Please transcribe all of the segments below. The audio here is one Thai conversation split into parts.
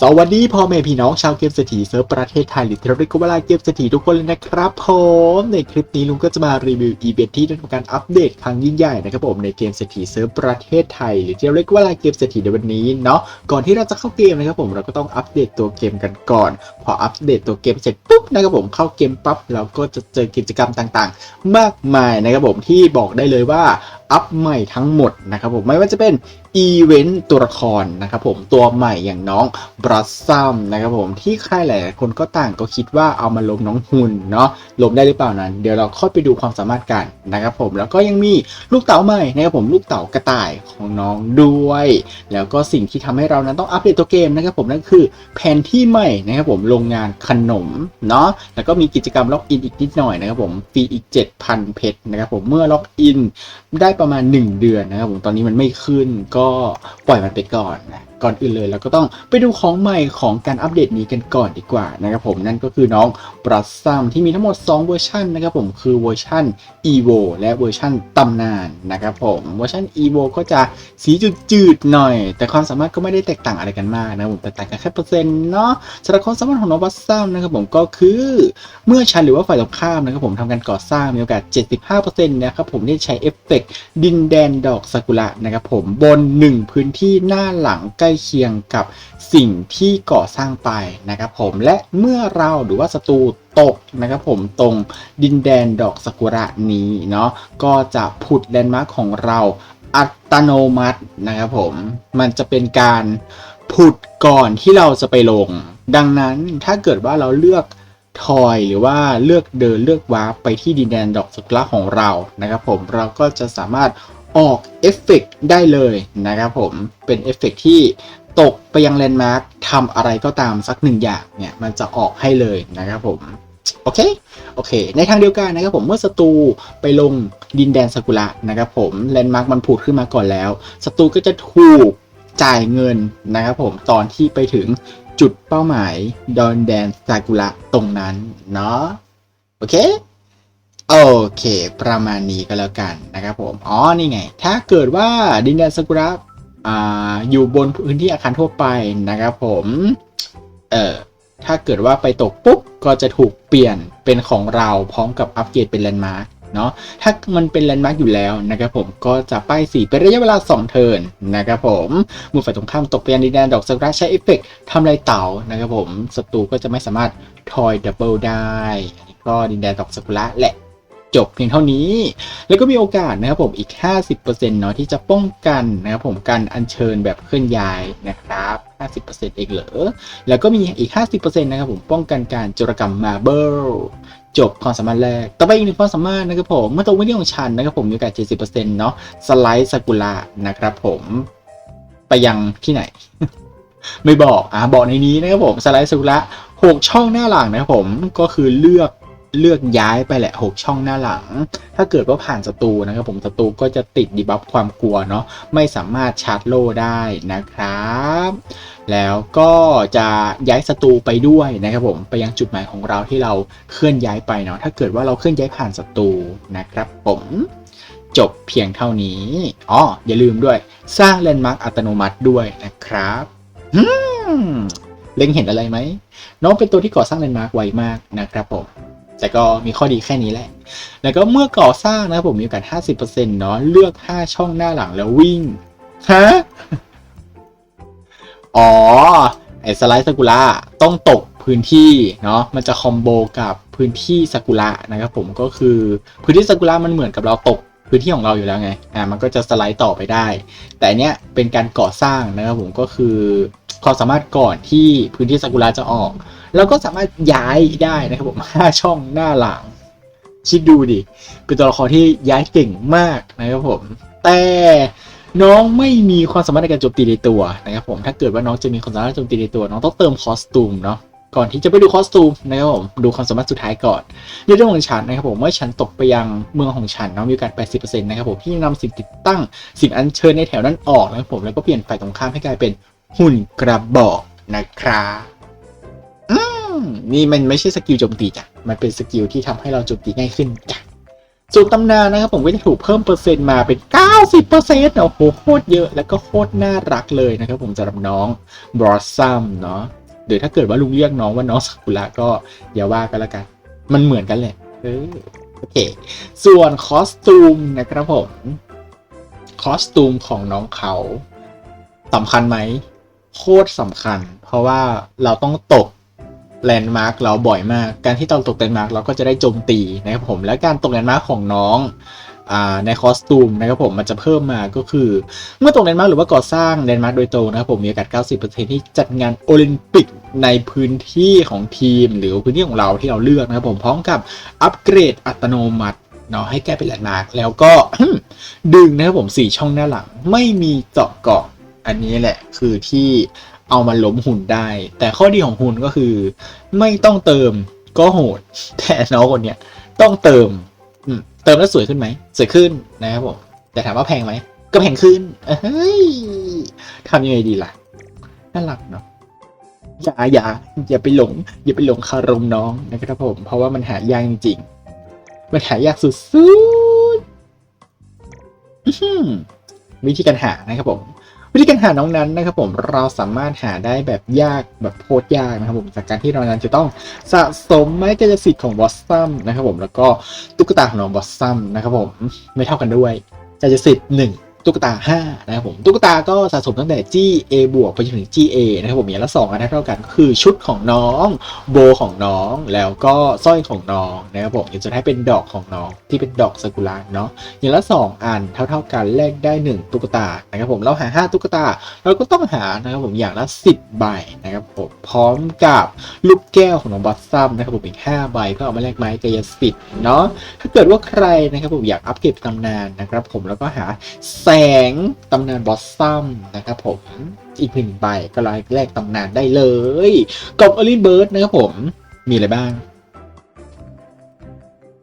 สวัสดีพ่อแม่พี่น้องชาวเกมเศรษฐีเซิร์ฟประเทศไทยหรือที่เราเรียกกันว่าเกมเศรษฐีทุกคนเลยนะครับผมในคลิปนี้ลุงก็จะมารีวิวอีเวนท์ที่ได้ทำการอัปเดตครั้งยิ่งใหญ่นะครับผมในเกมเศรษฐีเซิร์ฟประเทศไทย หรือที่เราเรียกว่าเกมเศรษฐีในวันนี้เนาะก่อนที่เราจะเข้าเกมนะครับผมเราก็ต้องอัปเดตตัวเกมกันก่อน พออัปเดตตัวเกมเสร็จปุ๊บนะครับผมเข้าเกมปั๊บเราก็จะเจอกิจกรรมต่างๆ มากมายนะครับผมที่บอกได้เลยว่า อัพใหม่ทั้งหมดนะครับผมไม่ว่าจะเป็นอีเวนต์ตัวละครนะครับผมตัวใหม่อย่างน้องบรัสซัมนะครับผมที่ใครหลายคนก็ต่างก็คิดว่าเอามาลงน้องหุ่นเนาะลงได้หรือเปล่านั้น เดี๋ยวเราค่อยไปดูความสามารถกันนะครับผมแล้วก็ยังมีลูกเต๋าใหม่นะครับผมลูกเต๋ากระต่ายของน้องด้วย แล้วก็สิ่งที่ทำให้เรานั้นต้องอัปเดตตัวเกมนะครับผมนั่นคือแผนที่ใหม่นะครับผมโรงงานขนมเนาะแล้วก็มีกิจกรรมล็อกอินอีกนิดหน่อยนะครับผมฟรีอีก 7,000 เพชรนะครับผมเมื่อล็อกอินได้ประมาณ 1 เดือนนะครับผมตอนนี้มันไม่ขึ้นก็ปล่อยมันไปก่อนนะ ก่อนอื่นเลยเราก็ต้องไปดูของใหม่ของการอัปเดตนี้กันก่อนดีกว่านะครับผมนั่นก็คือน้องบรัสซัมที่มีทั้งหมด 2 เวอร์ชันนะครับผมคือเวอร์ชัน EVO และเวอร์ชันตำนานนะครับผมเวอร์ชัน EVO ก็จะสีจืดๆหน่อย แต่ความสามารถก็ไม่ได้แตกต่างอะไรกันมากนะครับผมแต่ต่างกันแค่เปอร์เซ็นต์เนาะสำหรับความสามารถของน้องบรัสซัมนะครับผมก็คือเมื่อชั้นหรือว่าฝ่ายตรงข้ามนะครับผมทำการก่อสร้างมีโอกาส 75%นะครับผมได้ใช้เอฟเฟกต์ดินแดนดอกซากุระนะครับผมบน 1 พื้นที่หน้าหลังใกล้เคียงกับสิ่งที่ก่อสร้างไปนะครับผมและเมื่อเราหรือว่าศัตรูตกนะครับผมตรงดินแดนดอกซากุระนี้เนาะก็จะผุดแลนด์มาร์คของเราอัตโนมัตินะครับผมมันจะเป็นการผุดก่อนที่เราจะไปลง ดังนั้นถ้าเกิดว่าเราเลือกทอยหรือว่าเลือกเดินเลือกวาร์ปไปที่ดินแดนดอกซากุระของเรานะครับผมเราก็จะสามารถ ออกเอฟเฟกต์ได้เลยนะครับผมเป็นเอฟเฟกต์ที่ตกไปยังแลนด์มาร์คทำอะไรก็ตามสักหนึ่งอย่างเนี่ยมันจะออกให้เลยนะครับผมโอเค โอเค ในทางเดียวกันนะครับผมเมื่อศัตรูไปลงดินแดนซากุระนะครับผมแลนด์มาร์คมันผุดขึ้นมาก่อนแล้วศัตรูก็จะถูกจ่ายเงินนะครับผมตอนที่ไปถึงจุดเป้าหมายดอนแดนซากุระตรงนั้นเนาะโอเค โอเค ประมาณนี้ก็แล้วกันนะครับผม อ๋อ นี่ไง ถ้าเกิดว่าดินแดนซากุระอ่าอยู่บนพื้นที่อาคารทั่วไปนะครับผม เอ่อ ถ้าเกิดว่าไปตกปุ๊บ ก็จะถูกเปลี่ยนเป็นของเราพร้อมกับอัปเกรดเป็นแลนด์มาร์คเนาะ ถ้ามันเป็นแลนด์มาร์คอยู่แล้วนะครับผม ก็จะป้ายสีเป็นระยะเวลา 2 เทิร์นนะครับผมเมื่อฝ่ายตรงข้ามตกไปยังดินแดนดอกซากุระใช้เอฟเฟกต์ทำลายเต่านะครับผม ศัตรูก็จะไม่สามารถทอยดับเบิลได้นี่ก็ดินแดนดอกซากุระแหละ จบเพียงเท่านี้ แล้วก็มีโอกาสนะครับผมอีก 50%เนาะที่จะป้องกันนะครับผมการอัญเชิญแบบเคลื่อนย้ายนะครับ 50%เองเหรอ แล้วก็มีอีก 50%นะครับผมป้องกันการโจรกรรมมาเบิลจบความสามารถแรก ต่อไปอีกหนึ่งความสามารถนะครับผมเมื่อตกวิดีของฉันนะครับผมมีโอกาส 70%เนาะสไลด์ซากุระนะครับผมไปยังที่ไหน ไม่บอกอ่าบอกในนี้นะครับผมสไลด์ซากุระหกช่องหน้าหลังนะครับผมก็คือเลือก เลือกย้ายไปแหละหกช่องหน้าหลัง ถ้าเกิดว่าผ่านศัตรูนะครับผมศัตรูก็จะติดดีบัฟความกลัวเนาะไม่สามารถชาร์จโล่ได้นะครับ แล้วก็จะย้ายศัตรูไปด้วยนะครับผมไปยังจุดหมายของเราที่เราเคลื่อนย้ายไปเนาะถ้าเกิดว่าเราเคลื่อนย้ายผ่านศัตรูนะครับผมจบเพียงเท่านี้ อ๋อ อย่าลืมด้วย สร้างแลนด์มาร์กอัตโนมัติด้วยนะครับเล็งเห็นอะไรไหม น้องเป็นตัวที่ก่อสร้างแลนด์มาร์กไวมากนะครับผม แต่ก็มีข้อดีแค่นี้แหละ แล้วก็เมื่อก่อสร้างนะผมมีโอกาส 50%เนาะเลือก 5 ช่องหน้าหลังแล้ววิ่ง ฮะ อ๋อ ไอสไลด์ซากุระต้องตกพื้นที่เนาะมันจะคอมโบกับพื้นที่ซากุระนะครับผมก็คือพื้นที่ซากุระมันเหมือนกับเราตกพื้นที่ของเราอยู่แล้วไง อ่า มันก็จะสไลด์ต่อไปได้ แต่อันเนี้ยเป็นการก่อสร้างนะครับผมก็คือความสามารถก่อนที่พื้นที่ซากุระจะออก แล้วก็สามารถย้ายได้นะครับผมห้าช่องหน้าหลังคิดดูดิ เป็นตัวละครที่ย้ายเก่งมากนะครับผม แต่น้องไม่มีความสามารถในการโจมตีในตัวนะครับผม ถ้าเกิดว่าน้องจะมีความสามารถโจมตีในตัว น้องต้องเติมคอสตูมเนาะ ก่อนที่จะไปดูคอสตูมนะครับผม ดูความสามารถสุดท้ายก่อน ในเรื่องของฉันนะครับผม เมื่อฉันตกไปยังเมืองของฉันน้องมีโอกาส 80%นะครับผมที่นำสิ่งติดตั้งสิ่งอัญเชิญในแถวนั้นออกนะครับผม แล้วก็เปลี่ยนฝ่ายตรงข้ามให้กลายเป็นหุ่นกระบอกนะครับ นี่มันไม่ใช่สกิลโจมตีจ้ะ มันเป็นสกิลที่ทำให้เราโจมตีง่ายขึ้นจ้ะส่วนตำนานนะครับผมก็จะถูกเพิ่มเปอร์เซ็นต์มาเป็น 90%เปอร์เซ็นต์โอ้โหโคตรเยอะแล้วก็โคตรน่ารักเลยนะครับผมสำหรับน้องบรอสซัมเนาะหรือถ้าเกิดว่าลุงเรียกน้องว่าน้องซากุระก็อย่าว่ากันละกัน มันเหมือนกันแหละเออโอเค ส่วนคอสตูมนะครับผมคอสตูมของน้องเขาสำคัญไหมโคตรสำคัญ เพราะว่าเราต้องตก แลนด์มาร์กเราบ่อยมาก การที่เราตกแลนด์มาร์กเราก็จะได้โจมตีนะครับผมและการตกแลนด์มาร์กของน้องอในคอสตูมนะครับผมมันจะเพิ่มมาก็คือ เมื่อตกแลนด์มาร์กหรือว่าก่อสร้างแลนด์มาร์กโดยตรงนะครับผมมีโอกาส 90%ที่จัดงานโอลิมปิกในพื้นที่ของทีม หรือพื้นที่ของเราที่เราเลือกนะครับผมพร้อมกับอัปเกรดอัตโนมัติเนาะให้แก้เป็นแลนด์มาร์กแล้วก็ดึงนะครับผมสี่ช่องหน้าหลังไม่มีเจาะเกาะอันนี้แหละคือที่ เอามาล้มหุ่นได้ แต่ข้อดีของหุ่นก็คือ ไม่ต้องเติมก็โหด แต่น้องคนเนี้ยต้องเติมอืมเติมแล้วสวยขึ้นไหมสวยขึ้นนะครับผมแต่ถามว่าแพงไหมก็แพงขึ้นเฮ้ยทำยังไงดีล่ะน่ารักเนาะอย่าอย่าอย่าไปหลง อย่าไปหลงคารมน้องนะครับผม เพราะว่ามันหายากจริงๆมันหายากสุดๆวิธีการหานะครับผม วิธีการหาน้องนั้นนะครับผมเราสามารถหาได้แบบยากแบบโคตรยากนะครับผมจากการที่เรานั้นจะต้องสะสมไม้กายสิทธิ์ของบอสซัมนะครับผมแล้วก็ตุ๊กตาของน้องบอสซัมนะครับผมไม่เท่ากันด้วยกายสิทธิ์หนึ่ง ตุ๊กตาห้านะครับผมตุ๊กตาก็สะสมตั้งแต่ GA บวกไปจนถึง GA นะครับผมอย่างละสองอันเท่ากันก็คือชุดของน้อง โบของน้องแล้วก็สร้อยของน้องนะครับผมจะให้เป็นดอกของน้องที่เป็นดอกซากุระเนาะอย่างละ 2 อันเท่า ๆกันแลกได้ 1 ตุ๊กตานะครับผมเราหา 5 ตุ๊กตาเราก็ต้องหานะครับผมอย่างละ 10 ใบนะครับผมพร้อมกับลูกแก้วของน้องบอสซัมนะครับผมอีก5ใบก็เอามาแลกไม้กายสิทธิ์เนาะถ้าเกิดว่าใครนะครับผมอยากอัปเกรดตำนานนะครับผมแล้วก็หาแงตำนานบอสซัมนะครับผมอีกหนึ่งใบก็ไลแลกตำนานได้เลยกล่องอลิเบิร์ดนะครับผมมีอะไรบ้าง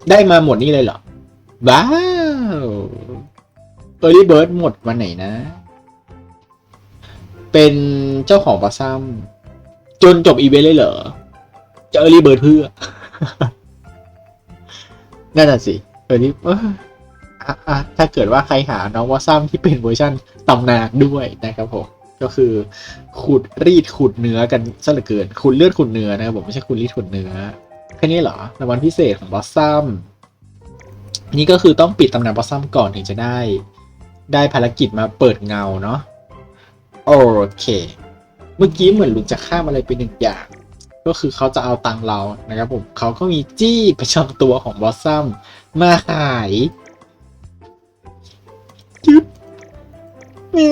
ได้มาหมดนี่เลยเหรอว้าว Early Bird หมดวันไหนนะ เป็นเจ้าของบอสซัมจนจบอีเวนต์เลยเหรอจะ Early Bird เพื่อ นั่นน่ะสิเอออะอ่ ถ้าเกิดว่าใครหาน้องบอซัมที่เป็นเวอร์ชันตำนานด้วยนะครับผมก็คือขุดรีดขุดเนื้อกันซะเหลือเกินขุดเลือดขุดเนื้อนะครับผมไม่ใช่ขุดรีดขุดเนื้อแค่นี้เหรอรางวัลพิเศษของบอสซัมนี่ก็คือต้องปิดตำนานบอสซัมก่อนถึงจะได้ ได้ภารกิจมาเปิดเงาเนาะโอเค เมื่อกี้เหมือนลุงจะข้ามอะไรไปหนึ่งอย่าง ก็คือเขาจะเอาตังเรานะครับผมเขาก็มีจี้ประจำตัวของบอสซัมมาขาย จึ๊บนี่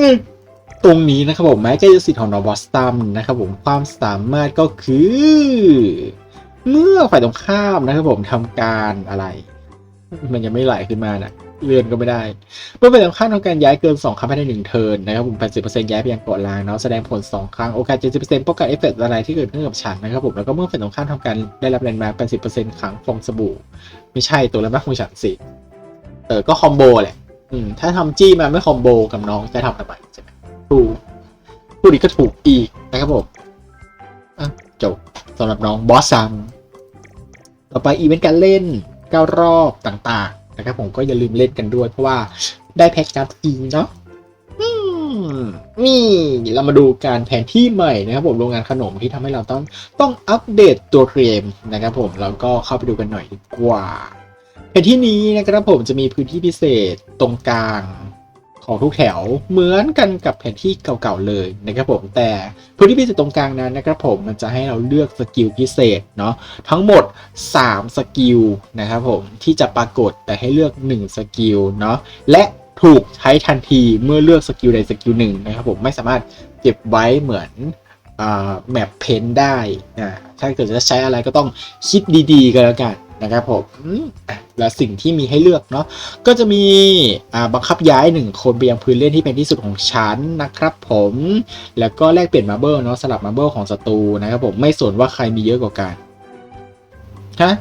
ตรงนี้นะครับผมแม้กายสิทธิ์ของน้องบอสซัมนะครับผมความสามารถก็คือ เมื่อฝ่ายตรงข้ามนะครับผมทำการอะไร มันยังไม่ไหลขึ้นมาน่ะเลื่อนก็ไม่ได้ เมื่อฝ่ายตรงข้ามทำการย้ายเกิน 2 ครั้งภายในหนึ่งเทิร์นนะครับผม 80%ย้ายไปยังเกาะลางเนาะแสดงผล 2 ครั้ง โอกาส 70%ป้องกันเอฟเฟกต์อะไรที่เกิดขึ้นกับฉันนะครับผม แล้วก็เมื่อฝ่ายตรงข้ามทำการได้รับแรงมา 80%ครั้งฟองสบู่ ไม่ใช่ตัวแรงมากของฉันสิ เออ ก็คอมโบแหละ อืมถ้าทำจี้มาไม่คอมโบกับน้องจะทำทำไมใช่ไหมถูกพูดอีกก็ถูกอีกนะครับผมอะจบสำหรับน้องบอสซัมต่อไปอีเวนต์การเล่น9รอบต่างๆนะครับผมก็อย่าลืมเล่นกันด้วย เพราะว่าได้แพ็กการ์ดฟรีเนาะนี่เรามาดูการแผนที่ใหม่นะครับผมโรงงานขนมที่ทำให้เราต้องต้องอัปเดตตัวเกมนะครับผมแล้วก็เข้าไปดูกันหน่อยดีกว่า แผนที่นี้นะครับผมจะมีพื้นที่พิเศษตรงกลางของทุกแถวเหมือนกันกับแผนที่เก่าๆเลยนะครับผมแต่พื้นที่พิเศษตรงกลางนั้นนะครับผมมันจะให้เราเลือกสกิลพิเศษเนาะทั้งหมด 3 สกิลนะครับผมที่จะปรากฏแต่ให้เลือก 1 สกิลเนาะและถูกใช้ทันทีเมื่อเลือกสกิลใดสกิลหนึ่งนะครับผมไม่สามารถเก็บไว้เหมือนแมปเพนได้นะถ้าเกิดจะใช้อะไรก็ต้องคิดดีๆกันแล้วกัน นะครับผมและสิ่งที่มีให้เลือกเนาะก็จะมีบังคับย้ายหนึ่งคนไปยังพื้นเล่นที่เป็นที่สุดของชั้นนะครับผมแล้วก็แลกเปลี่ยนมาเบิลเนาะสลับมาเบิลของศัตรูนะครับผมไม่สนว่าใครมีเยอะกว่ากันฮะ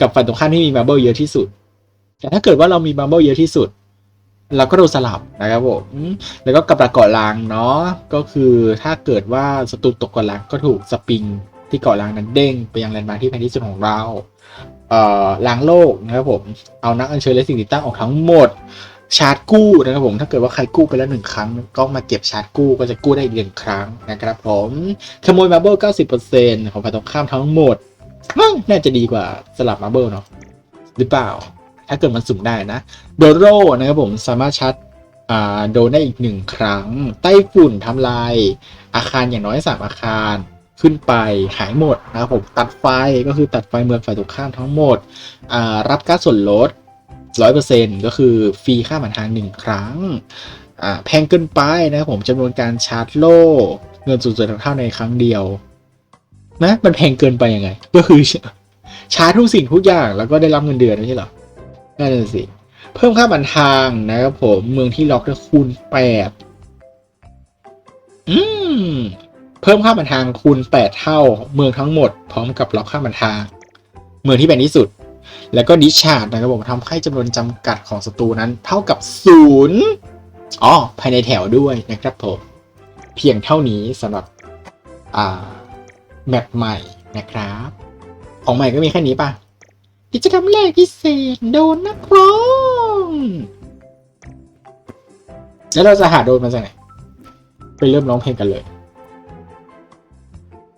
กับฝั่งตรงข้ามที่มีมาเบิลเยอะที่สุด แต่ถ้าเกิดว่าเรามีมาเบิลเยอะที่สุด เราก็โดนสลับนะครับผมแล้วก็กับดักเกาะลางเนาะก็คือถ้าเกิดว่าศัตรูตกเกาะลางก็ถูกสปริง ที่เกาะล้างนั้นเด้งไปยังแลนด์มาร์คที่แพงที่สุดของเราเอ่อล้างโลกนะครับผมเอานักอัญเชิญและสิ่งติดตั้งออกทั้งหมดชาร์จกู้นะครับผมถ้าเกิดว่าใครกู้ไปแล้วหนึ่งครั้งก็มาเก็บชาร์จกู้ก็จะกู้ได้อีกหนึ่งครั้งนะครับผมขโมยมาเบิล90%ของฝ่ายตรงข้ามทั้งหมดมั่งน่าจะดีกว่าสลับมาเบิลเนาะหรือเปล่า ถ้าเกิดมันสุ่มได้นะโดโรนะครับผมสามารถชาร์จอ่าโดนได้อีกหนึ่งครั้ง ไต้ฝุ่นทำลายอาคารอย่างน้อยสามอาคาร ขึ้นไปหายหมดนะครับผมตัดไฟก็คือตัดไฟเมืองฝ่ายตรงข้ามทั้งหมดรับก๊าซส่วนลด 100%ก็คือฟรีค่าผ่านทาง 1 ครั้งแพงเกินไปนะครับผมจำนวนการชาร์จโล่เงินสูงสุดเท่าในครั้งเดียวนะมันแพงเกินไปยังไง ก็คือชาร์จทุกสิ่งทุกอย่างแล้วก็ได้รับเงินเดือนใช่หรอนั่นสิเพิ่มค่าบันทางนะครับผมเมืองที่ล็อกจะคูณ8 เพิ่มค่าบันทางคูณแปดเท่าเมืองทั้งหมด พร้อมกับล็อกค่าบันทาง เมืองที่เป็นที่สุด แล้วก็ดิชาร์ดนะครับผมทำให้จำนวนจำกัดของศัตรูนั้นเท่ากับศูนย์อ๋อภายในแถวด้วยนะครับผม เพียงเท่านี้สำหรับอ่าแมปใหม่นะครับ ของใหม่ก็มีแค่นี้ป่ะกิจกรรมแรกพิเศษโดนนักร้องแล้วเราจะหาโดนมาจากไหนไปเริ่มร้องเพลงกันเลย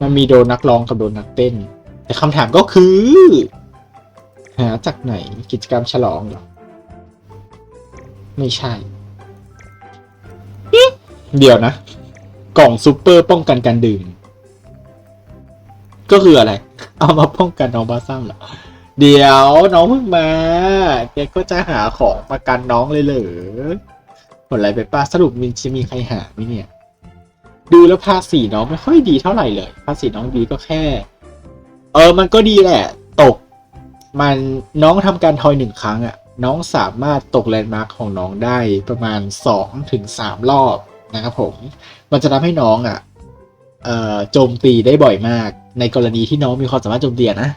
มันมีโดนนักร้องกับโดนนักเต้น แต่คำถามก็คือ หาจากไหนกิจกรรมฉลองเหรอ ไม่ใช่ เดี๋ยวนะ กล่องซูเปอร์ป้องกันการดื่ม ก็คืออะไร เอามาป้องกันน้องบาซัมเหรอ เดี๋ยวน้องเพิ่งมาแกก็จะหาของประกันน้องเลยเหรอผลอะไรไปป้าสรุปมีจะมีใครหาไหมเนี่ย ดูแล้วภาษีน้องไม่ค่อยดีเท่าไหร่เลย ภาษีน้องดีก็แค่ เออ มันก็ดีแหละ ตก มันน้องทำการทอยหนึ่งครั้งอะ่ะ น้องสามารถตกแลนด์มาร์คของน้องได้ประมาณสองถึงสามรอบนะครับผม มันจะทำให้น้องอะ่ะเออโจมตีได้บ่อยมาก ในกรณีที่น้องมีความสามารถโจมตีนะ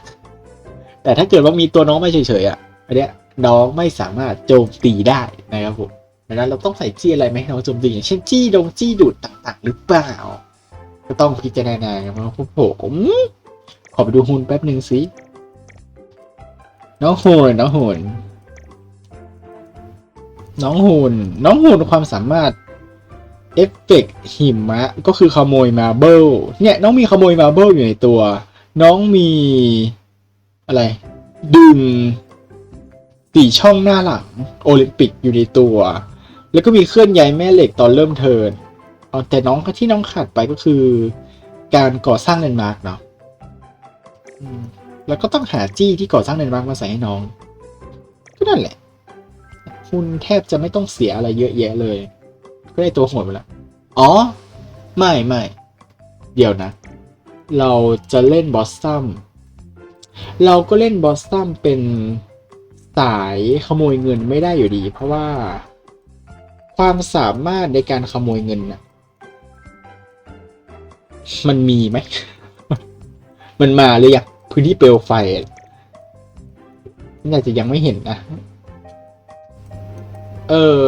แต่ถ้าเกิดว่ามีตัวน้องไม่เฉยๆอะอันเนี้ยน้องไม่สามารถโจมตีได้นะครับผม ดังนั้นเราต้องใส่จี้อะไรไหมให้น้องโจมตีอย่างเช่นจี้ดงจี้ดูดต่างๆ หรือเปล่า ก็ต้องพิจารณาครับพวกผมขอไปดูหุ่นแป๊บหนึ่งสิน้องโหนน้องโหนน้องหุ่นน้องหุ่นความสามารถเอฟเฟกต์หิมะ ก็คือขโมยมาเบิลเนี่ย น้องมีขโมยมาเบิลอยู่ในตัว น้องมีอะไร ดึงสี่ช่องหน้าหลัง โอลิมปิกอยู่ในตัว แล้วก็มีเคลื่อนย้ายแม่เหล็กตอนเริ่มเทิร์นแต่น้องที่น้องขาดไปก็คือ การก่อสร้างแลนมาร์กเนาะแล้วก็ต้องหาจี้ที่ก่อสร้างแลนมาร์กมาใส่ให้น้อง ก็นั่นแหละ คุณแทบจะไม่ต้องเสียอะไรเยอะแยะเลย ก็ได้ตัวโหดไปแล้ว อ๋อ ไม่ไม่เดี๋ยวนะ เราจะเล่นบอสซัมเราก็เล่นบอสตัมเป็นสายขโมยเงินไม่ได้อยู่ดี เพราะว่า ความสามารถในการขโมยเงินน่ะมันมีไหม มันมาหรือยังพื้นที่เปลวไฟน่าจะยังไม่เห็นนะ เออ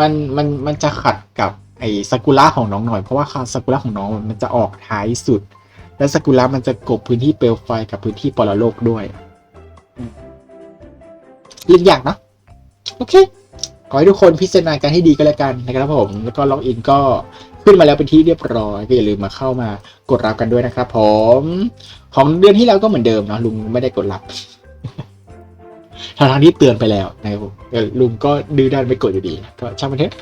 มันมันมันจะขัดกับไอ้สกุล่าของน้องหน่อยเพราะว่าสกุล่าของน้องมันจะออกท้ายสุด และสกุล่ามันจะกบพื้นที่เปลวไฟกับพื้นที่ปรโลกด้วยอืมเล่นยากนะ โอเค ขอให้ทุกคนพิจารณากันให้ดีก็แล้วกันนะครับผม แล้วก็ล็อกอินก็ขึ้นมาแล้วเป็นที่เรียบร้อย ก็อย่าลืมมาเข้ามากดรับกันด้วยนะครับ ผม ของเดือนที่แล้วก็เหมือนเดิมเนาะลุงไม่ได้กดรับทางทางที่เตือนไปแล้วนะครับผมลุงก็ดื้อด้านไม่กดอยู่ดีก็ช่างมันเถอะ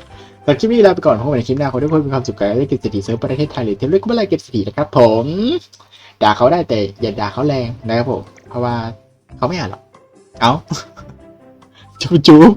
แต่คลิปนี้ลาไปก่อนพบกันในคลิปหน้าขอทุกคนมีความสุขกันและเก็บสถิติเซิร์ฟประเทศไทยหรือเทมเล็กก็ไม่ไรเก็บสถิตินะครับ ผม ด่าเขาได้แต่อย่าด่าเขาแรงนะครับผม เพราะว่าเขาไม่อ่านหรอก เอาจูบจูบ